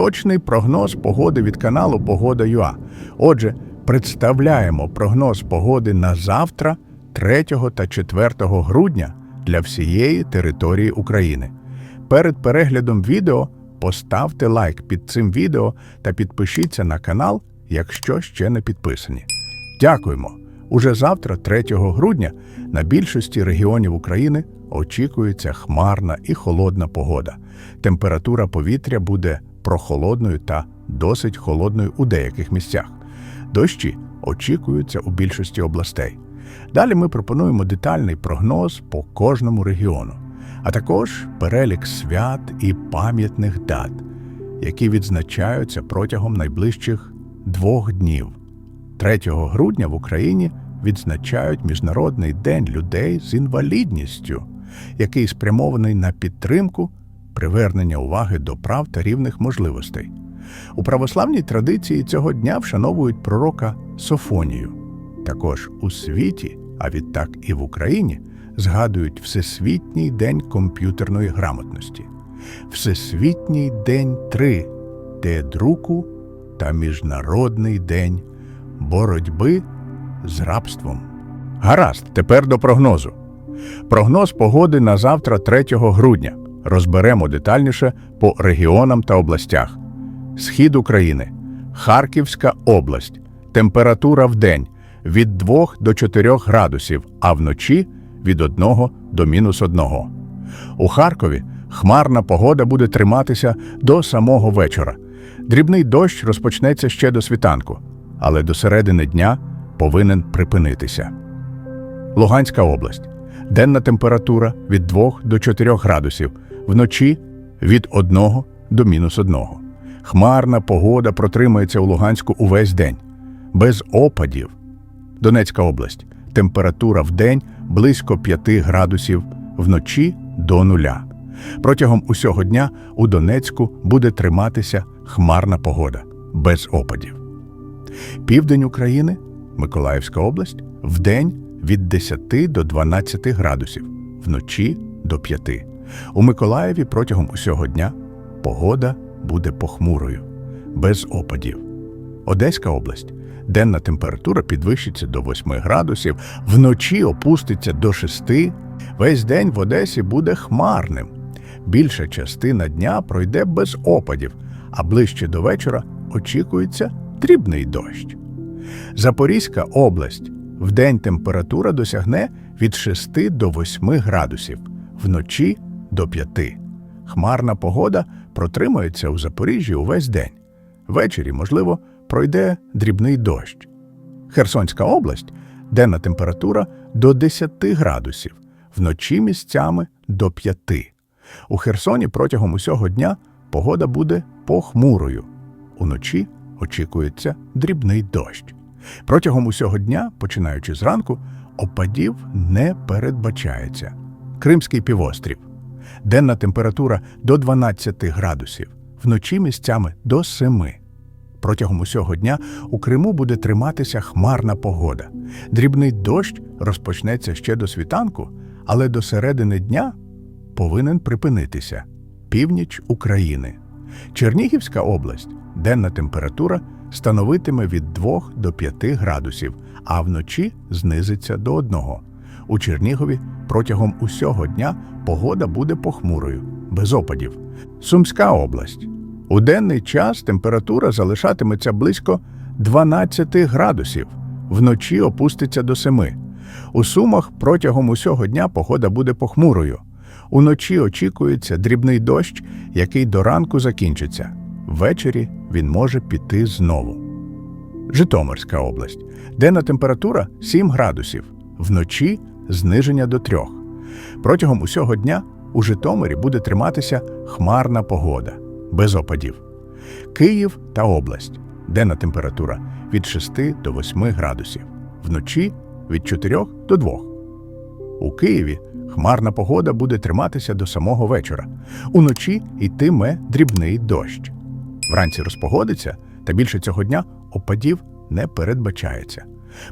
точний прогноз погоди від каналу Погода.ua. Отже, представляємо прогноз погоди на завтра, 3 та 4 грудня для всієї території України. Перед переглядом відео поставте лайк під цим відео та підпишіться на канал, якщо ще не підписані. Дякуємо! Уже завтра, 3 грудня, на більшості регіонів України очікується хмарна і холодна погода. Температура повітря буде прохолодною та досить холодною у деяких місцях. Дощі очікуються у більшості областей. Далі ми пропонуємо детальний прогноз по кожному регіону, а також перелік свят і пам'ятних дат, які відзначаються протягом найближчих двох днів. 3 грудня в Україні відзначають Міжнародний день людей з інвалідністю, який спрямований на підтримку, привернення уваги до прав та рівних можливостей. У православній традиції цього дня вшановують пророка Софонію. Також у світі, а відтак і в Україні, згадують Всесвітній день комп'ютерної грамотності, Всесвітній день 3 де друку та Міжнародний день боротьби з рабством. Гаразд, тепер до прогнозу. Прогноз погоди на завтра 3 грудня. Розберемо детальніше по регіонам та областях. Схід України, Харківська область. Температура в день від 2 до 4 градусів, а вночі від 1 до мінус 1. У Харкові хмарна погода буде триматися до самого вечора. Дрібний дощ розпочнеться ще до світанку, але до середини дня повинен припинитися. Луганська область. Денна температура від 2 до 4 градусів, вночі від 1 до мінус 1. Хмарна погода протримається у Луганську увесь день, без опадів. Донецька область. Температура в день близько 5 градусів, вночі до нуля. Протягом усього дня у Донецьку буде триматися хмарна погода, без опадів. Південь України, Миколаївська область, вдень від 10 до 12 градусів, вночі до 5. У Миколаєві протягом усього дня погода буде похмурою, без опадів. Одеська область. Денна температура підвищиться до 8 градусів, вночі опуститься до 6. Весь день в Одесі буде хмарним. Більша частина дня пройде без опадів, а ближче до вечора очікується дрібний дощ. Запорізька область. Вдень температура досягне від 6 до 8 градусів, вночі до 5. Хмарна погода протримається у Запоріжжі увесь день. Ввечері, можливо, пройде дрібний дощ. Херсонська область денна температура до 10 градусів, вночі місцями до 5. У Херсоні протягом усього дня погода буде похмурою. Уночі очікується дрібний дощ. Протягом усього дня, починаючи зранку, опадів не передбачається. Кримський півострів. Денна температура до 12 градусів, вночі місцями до 7. Протягом усього дня у Криму буде триматися хмарна погода. Дрібний дощ розпочнеться ще до світанку, але до середини дня повинен припинитися. Північ України. Чернігівська область. Денна температура становитиме від 2 до 5 градусів, а вночі знизиться до 1. У Чернігові протягом усього дня погода буде похмурою, без опадів. Сумська область. У денний час температура залишатиметься близько 12 градусів, вночі опуститься до 7. У Сумах протягом усього дня погода буде похмурою. Уночі очікується дрібний дощ, який до ранку закінчиться. Ввечері він може піти знову. Житомирська область. Денна температура 7 градусів, вночі зниження до 3. Протягом усього дня у Житомирі буде триматися хмарна погода, без опадів. Київ та область. Денна температура від 6 до 8 градусів, вночі від 4 до 2. У Києві хмарна погода буде триматися до самого вечора. Уночі йтиме дрібний дощ. Вранці розпогодиться, та більше цього дня опадів не передбачається.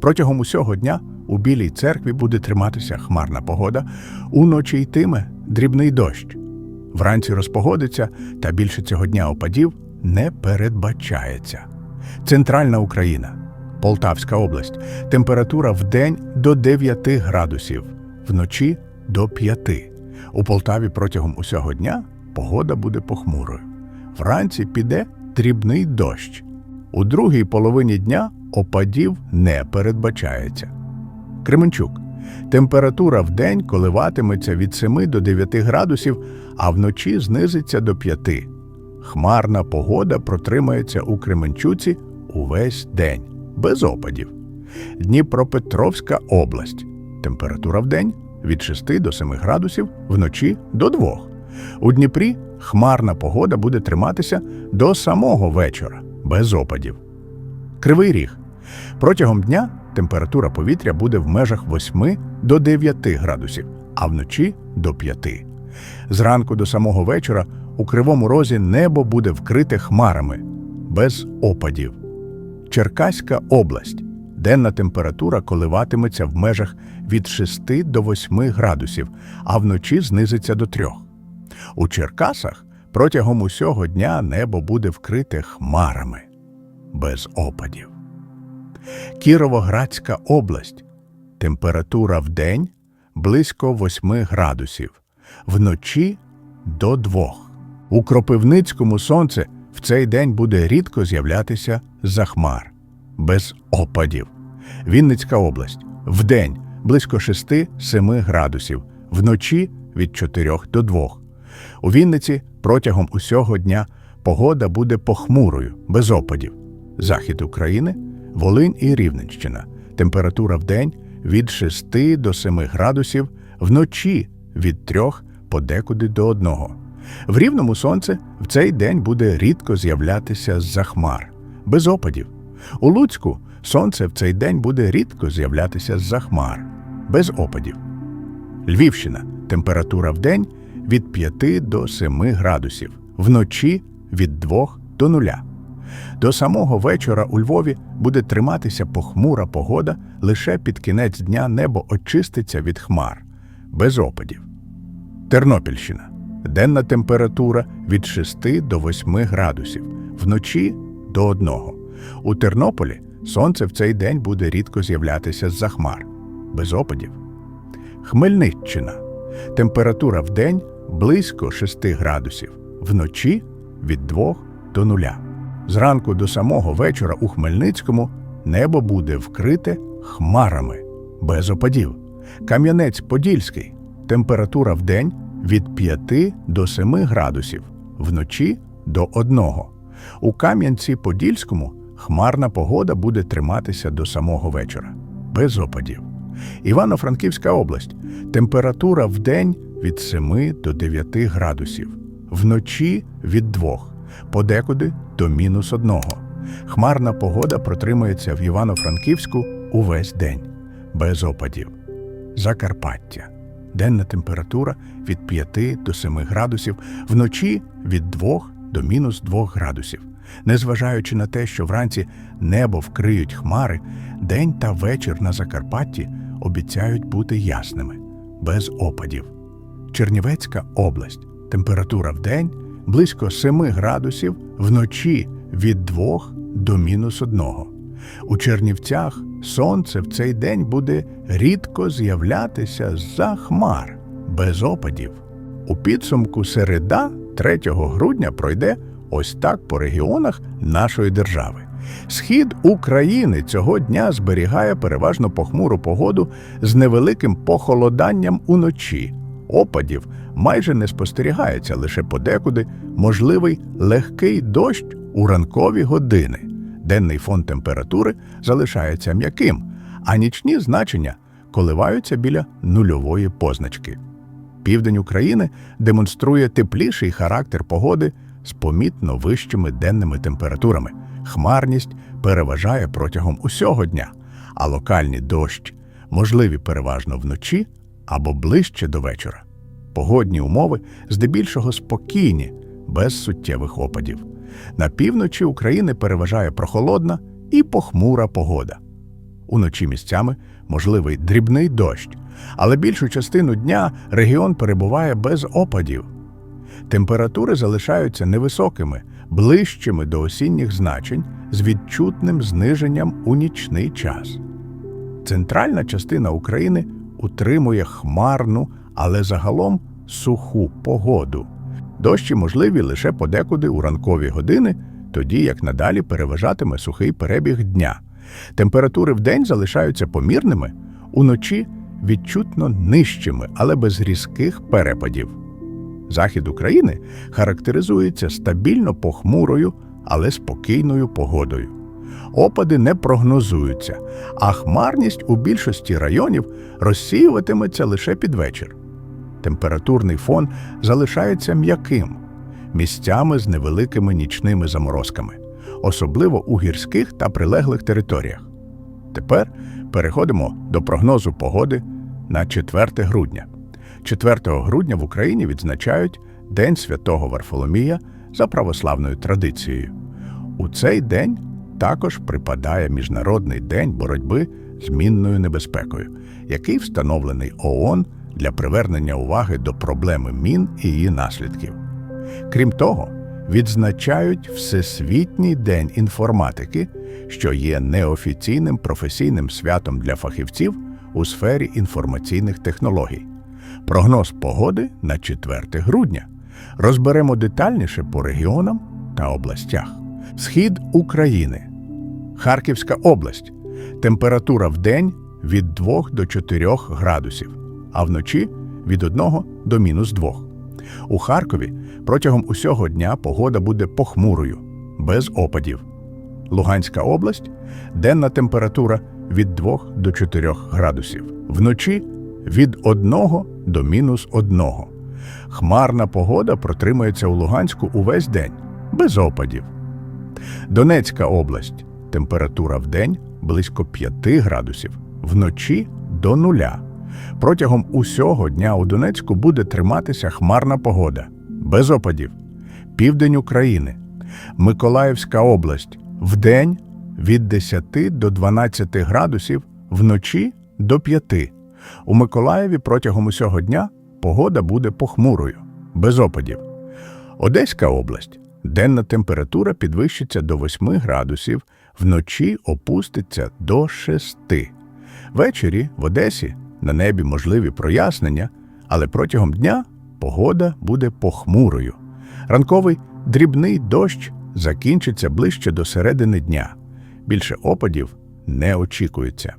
Протягом усього дня у Білій церкві буде триматися хмарна погода, уночі йтиме дрібний дощ. Вранці розпогодиться, та більше цього дня опадів не передбачається. Центральна Україна, Полтавська область. Температура в день до 9 градусів, вночі до 5. У Полтаві протягом усього дня погода буде похмурою. Вранці піде дрібний дощ. У другій половині дня опадів не передбачається. Кременчук. Температура в день коливатиметься від 7 до 9 градусів, а вночі знизиться до 5. Хмарна погода протримається у Кременчуці увесь день, без опадів. Дніпропетровська область. Температура в день від 6 до 7 градусів, вночі до 2. У Дніпрі хмарна погода буде триматися до самого вечора, без опадів. Кривий ріг. Протягом дня температура повітря буде в межах 8 до 9 градусів, а вночі до 5. Зранку до самого вечора у Кривому Розі небо буде вкрите хмарами, без опадів. Черкаська область. Денна температура коливатиметься в межах від 6 до 8 градусів, а вночі знизиться до 3. У Черкасах протягом усього дня небо буде вкрите хмарами, без опадів. Кіровоградська область. Температура в день близько 8 градусів, вночі до 2. У Кропивницькому сонце в цей день буде рідко з'являтися за хмар, без опадів. Вінницька область. Вдень близько 6-7 градусів, вночі від 4 до 2. У Вінниці протягом усього дня погода буде похмурою, без опадів. Захід України, Волинь і Рівненщина. Температура в день від 6 до 7 градусів, вночі від 3 подекуди до 1. В рівному сонце в цей день буде рідко з'являтися з-за хмар, без опадів. У Луцьку сонце в цей день буде рідко з'являтися з-за хмар, без опадів. Львівщина. Температура в день від 5 до 7 градусів, вночі від 2 до 0. До самого вечора у Львові буде триматися похмура погода, лише під кінець дня небо очиститься від хмар, без опадів. Тернопільщина. Денна температура від 6 до 8 градусів, вночі до 1. У Тернополі сонце в цей день буде рідко з'являтися з-за хмар, без опадів. Хмельниччина. Температура в день близько 6 градусів, вночі від 2 до 0. Зранку до самого вечора у Хмельницькому небо буде вкрите хмарами, без опадів. Кам'янець-Подільський. Температура в день від 5 до 7 градусів, вночі до 1. У Кам'янці-Подільському хмарна погода буде триматися до самого вечора, без опадів. Івано-Франківська область. Температура в день від 7 до 9 градусів, вночі від 2, подекуди до мінус 1. Хмарна погода протримається в Івано-Франківську увесь день, без опадів. Закарпаття. Денна температура від 5 до 7 градусів, вночі від 2 до мінус 2 градусів. Незважаючи на те, що вранці небо вкриють хмари, день та вечір на Закарпатті обіцяють бути ясними, без опадів. Чернівецька область. Температура в день близько 7 градусів, вночі від 2 до мінус 1. У Чернівцях сонце в цей день буде рідко з'являтися з-за хмар, без опадів. У підсумку середа 3 грудня пройде ось так по регіонах нашої держави. Схід України цього дня зберігає переважно похмуру погоду з невеликим похолоданням уночі. Опадів майже не спостерігається лише подекуди можливий легкий дощ у ранкові години. Денний фон температури залишається м'яким, а нічні значення коливаються біля нульової позначки. Південь України демонструє тепліший характер погоди з помітно вищими денними температурами. Хмарність переважає протягом усього дня, а локальні дощ можливі переважно вночі або ближче до вечора. Погодні умови здебільшого спокійні, без суттєвих опадів. На півночі України переважає прохолодна і похмура погода. Уночі місцями можливий дрібний дощ, але більшу частину дня регіон перебуває без опадів. Температури залишаються невисокими, ближчими до осінніх значень з відчутним зниженням у нічний час. Центральна частина України утримує хмарну, але загалом суху погоду. Дощі можливі лише подекуди у ранкові години, тоді як надалі переважатиме сухий перебіг дня. Температури вдень залишаються помірними, уночі відчутно нижчими, але без різких перепадів. Захід України характеризується стабільно похмурою, але спокійною погодою. Опади не прогнозуються, а хмарність у більшості районів розсіюватиметься лише під вечір. Температурний фон залишається м'яким, місцями з невеликими нічними заморозками, особливо у гірських та прилеглих територіях. Тепер переходимо до прогнозу погоди на 4 грудня. 4 грудня в Україні відзначають День Святого Варфоломія за православною традицією. У цей день також припадає Міжнародний день боротьби з мінною небезпекою, який встановлений ООН для привернення уваги до проблеми мін і її наслідків. Крім того, відзначають Всесвітній день інформатики, що є неофіційним професійним святом для фахівців у сфері інформаційних технологій. Прогноз погоди на 4 грудня. Розберемо детальніше по регіонам та областях. Схід України. Харківська область. Температура в день від 2 до 4 градусів, а вночі від 1 до мінус 2. У Харкові протягом усього дня погода буде похмурою, без опадів. Луганська область денна температура від 2 до 4 градусів, вночі від 1 до мінус 1. Хмарна погода протримається у Луганську увесь день, без опадів. Донецька область. Температура в день близько 5 градусів, вночі до нуля. Протягом усього дня у Донецьку буде триматися хмарна погода, без опадів. Південь України. Миколаївська область. Вдень від 10 до 12 градусів, вночі до 5. У Миколаєві протягом усього дня погода буде похмурою, без опадів. Одеська область. Денна температура підвищиться до 8 градусів, вночі опуститься до 6. Ввечері в Одесі на небі можливі прояснення, але протягом дня погода буде похмурою. Ранковий дрібний дощ закінчиться ближче до середини дня. Більше опадів не очікується.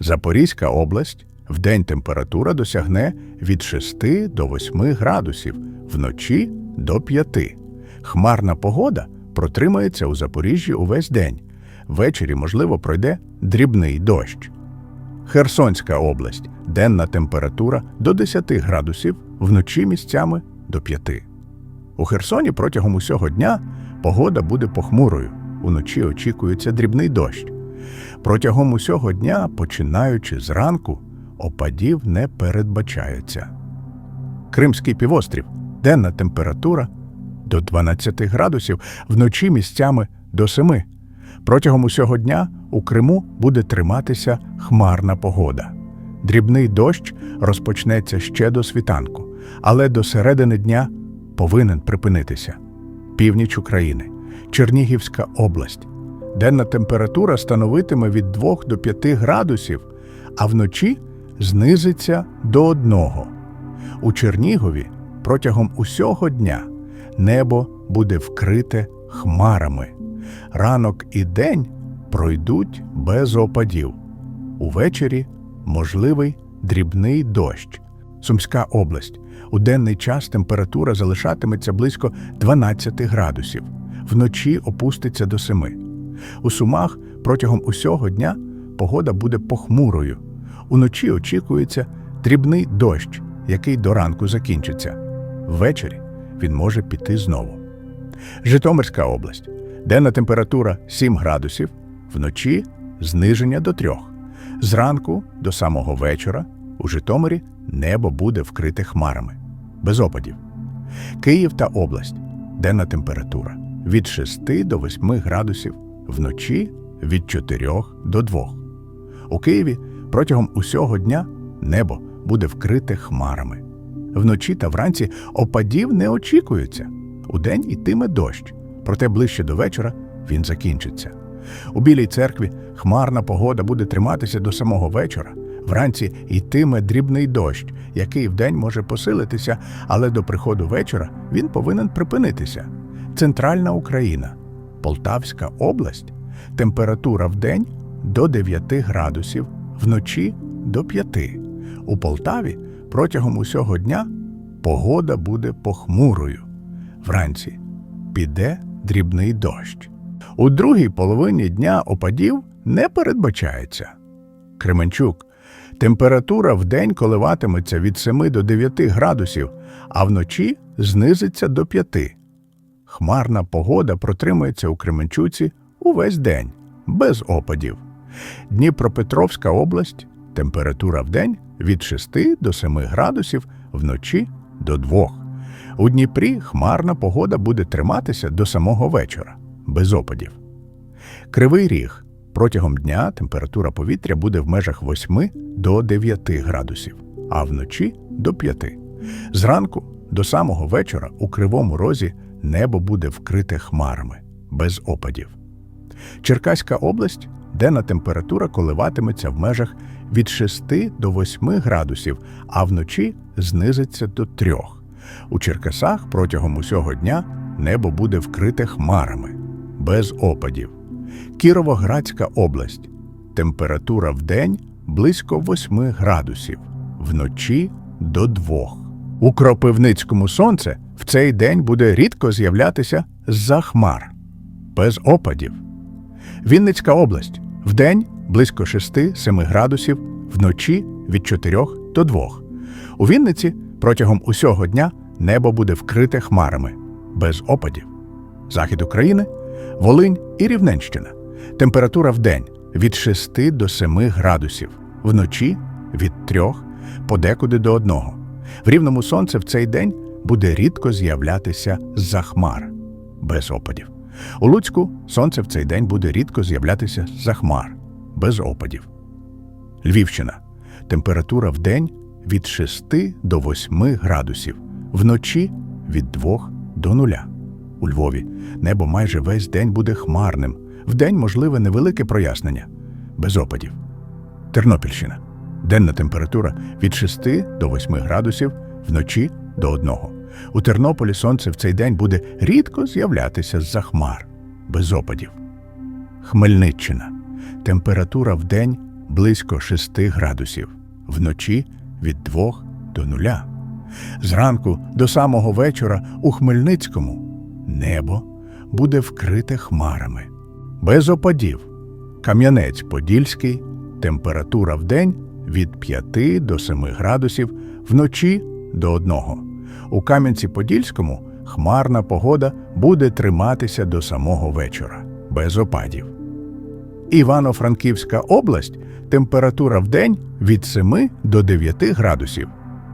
Запорізька область вдень температура досягне від 6 до 8 градусів, вночі до 5. Хмарна погода протримається у Запоріжжі увесь день. Ввечері, можливо, пройде дрібний дощ. Херсонська область денна температура до 10 градусів, вночі місцями до 5. У Херсоні протягом усього дня погода буде похмурою. Уночі очікується дрібний дощ. Протягом усього дня, починаючи зранку, опадів не передбачається. Кримський півострів денна температура до 12 градусів, вночі місцями до 7. Протягом усього дня у Криму буде триматися хмарна погода. Дрібний дощ розпочнеться ще до світанку, але до середини дня повинен припинитися. Північ України, Чернігівська область. Денна температура становитиме від 2 до 5 градусів, а вночі знизиться до 1. У Чернігові протягом усього дня небо буде вкрите хмарами. Ранок і день пройдуть без опадів. Увечері можливий дрібний дощ. Сумська область. У денний час температура залишатиметься близько 12 градусів, вночі опуститься до 7. У Сумах протягом усього дня погода буде похмурою. Уночі очікується дрібний дощ, який до ранку закінчиться. Ввечері він може піти знову. Житомирська область. Денна температура 7 градусів, вночі зниження до 3. Зранку до самого вечора у Житомирі небо буде вкрите хмарами, без опадів. Київ та область. Денна температура від 6 до 8 градусів, вночі від 4 до 2. У Києві протягом усього дня небо буде вкрите хмарами. Вночі та вранці опадів не очікується. Удень ітиме дощ. Проте ближче до вечора він закінчиться. У Білій церкві хмарна погода буде триматися до самого вечора. Вранці йтиме дрібний дощ, який вдень може посилитися, але до приходу вечора він повинен припинитися. Центральна Україна, Полтавська область, температура вдень до 9 градусів, вночі до 5. У Полтаві протягом усього дня погода буде похмурою. Вранці піде дрібний дощ. У другій половині дня опадів не передбачається. Кременчук. Температура в день коливатиметься від 7 до 9 градусів, а вночі знизиться до 5. Хмарна погода протримується у Кременчуці увесь день, без опадів. Дніпропетровська область. Температура в день від 6 до 7 градусів, вночі до 2. У Дніпрі хмарна погода буде триматися до самого вечора, без опадів. Кривий ріг. Протягом дня температура повітря буде в межах 8 до 9 градусів, а вночі до 5. Зранку до самого вечора у Кривому Розі небо буде вкрите хмарами, без опадів. Черкаська область, денна температура коливатиметься в межах від 6 до 8 градусів, а вночі знизиться до 3. У Черкасах протягом усього дня небо буде вкрите хмарами, без опадів. Кіровоградська область. Температура в день близько 8 градусів, вночі до 2. У Кропивницькому сонце в цей день буде рідко з'являтися з-за хмар, без опадів. Вінницька область. Вдень близько 6-7 градусів, вночі від 4 до 2. У Вінниці протягом усього дня небо буде вкрите хмарами, без опадів. Захід України, Волинь і Рівненщина. Температура вдень від 6 до 7 градусів, вночі від 3, подекуди до 1. В рівному сонце в цей день буде рідко з'являтися з-за хмар, без опадів. У Луцьку сонце в цей день буде рідко з'являтися з-за хмар, без опадів. Львівщина. Температура в день від 6 до 8 градусів, вночі від 2 до 0. У Львові небо майже весь день буде хмарним. Вдень можливе невелике прояснення, без опадів. Тернопільщина. Денна температура від 6 до 8 градусів, вночі до 1. У Тернополі сонце в цей день буде рідко з'являтися з-за хмар, без опадів. Хмельниччина. Температура в день близько 6 градусів, вночі від 2 до 0. Зранку до самого вечора у Хмельницькому небо буде вкрите хмарами. Без опадів. Кам'янець Подільський. Температура в день від 5 до 7 градусів, вночі до 1. У Кам'янці-Подільському хмарна погода буде триматися до самого вечора, без опадів. Івано-Франківська область температура в день від 7 до 9 градусів,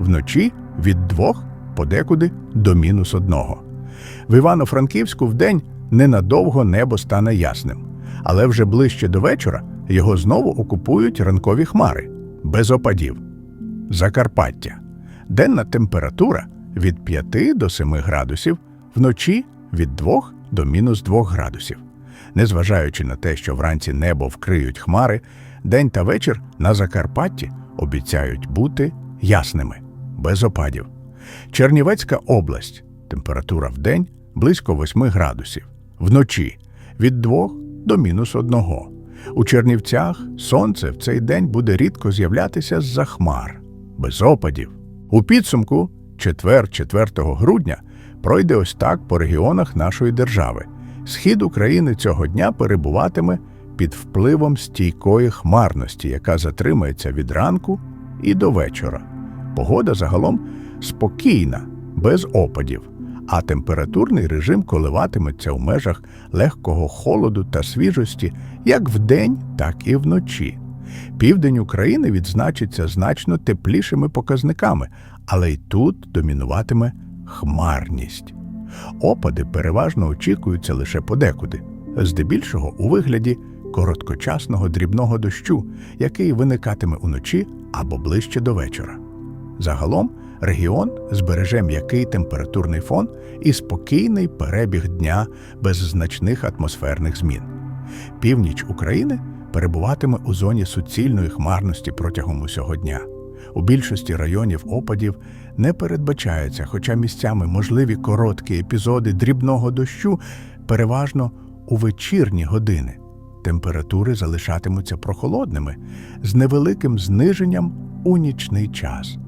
вночі від 2 подекуди до мінус 1. В Івано-Франківську вдень ненадовго небо стане ясним, але вже ближче до вечора його знову окупують ранкові хмари без опадів. Закарпаття. Денна температура від 5 до 7 градусів, вночі від 2 до мінус 2 градусів. Незважаючи на те, що вранці небо вкриють хмари, день та вечір на Закарпатті обіцяють бути ясними, без опадів. Чернівецька область. Температура в день близько 8 градусів, вночі від 2 до мінус 1. У Чернівцях сонце в цей день буде рідко з'являтися з-за хмар, без опадів. У підсумку, четвер 4 грудня, пройде ось так по регіонах нашої держави. Схід України цього дня перебуватиме під впливом стійкої хмарності, яка затримається від ранку і до вечора. Погода загалом спокійна, без опадів, а температурний режим коливатиметься в межах легкого холоду та свіжості як вдень, так і вночі. Південь України відзначиться значно теплішими показниками, але й тут домінуватиме хмарність. Опади переважно очікуються лише подекуди, здебільшого у вигляді короткочасного дрібного дощу, який виникатиме уночі або ближче до вечора. Загалом Регіон збереже м'який температурний фон і спокійний перебіг дня без значних атмосферних змін. Північ України перебуватиме у зоні суцільної хмарності протягом усього дня. У більшості районів опадів не передбачається, хоча місцями можливі короткі епізоди дрібного дощу, переважно у вечірні години. Температури залишатимуться прохолодними з невеликим зниженням у нічний час.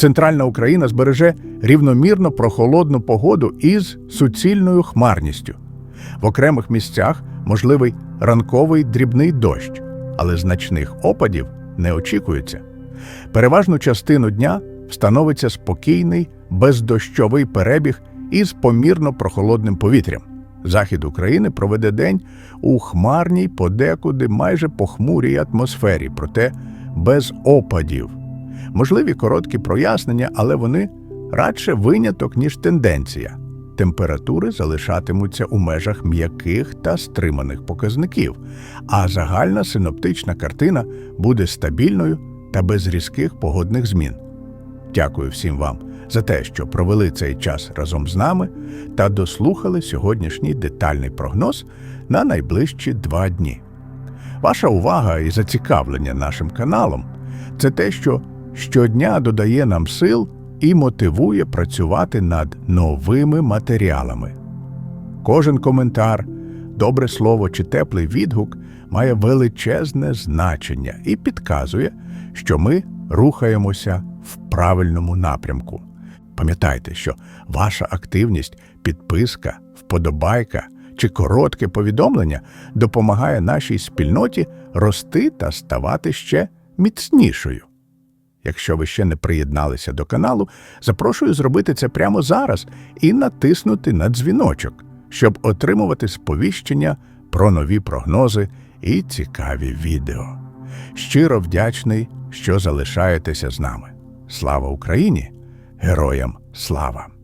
Центральна Україна збереже рівномірно прохолодну погоду із суцільною хмарністю. В окремих місцях можливий ранковий дрібний дощ, але значних опадів не очікується. Переважну частину дня встановиться спокійний, бездощовий перебіг із помірно прохолодним повітрям. Захід України проведе день у хмарній, подекуди майже похмурій атмосфері, проте без опадів. Можливі короткі прояснення, але вони радше виняток, ніж тенденція. Температури залишатимуться у межах м'яких та стриманих показників, а загальна синоптична картина буде стабільною та без різких погодних змін. Дякую всім вам за те, що провели цей час разом з нами та дослухали сьогоднішній детальний прогноз на найближчі два дні. Ваша увага і зацікавлення нашим каналом це те, що щодня додає нам сил і мотивує працювати над новими матеріалами. Кожен коментар, добре слово чи теплий відгук має величезне значення і підказує, що ми рухаємося в правильному напрямку. Пам'ятайте, що ваша активність, підписка, вподобайка чи коротке повідомлення допомагає нашій спільноті рости та ставати ще міцнішою. Якщо ви ще не приєдналися до каналу, запрошую зробити це прямо зараз і натиснути на дзвіночок, щоб отримувати сповіщення про нові прогнози і цікаві відео. Щиро вдячний, що залишаєтеся з нами. Слава Україні! Героям слава!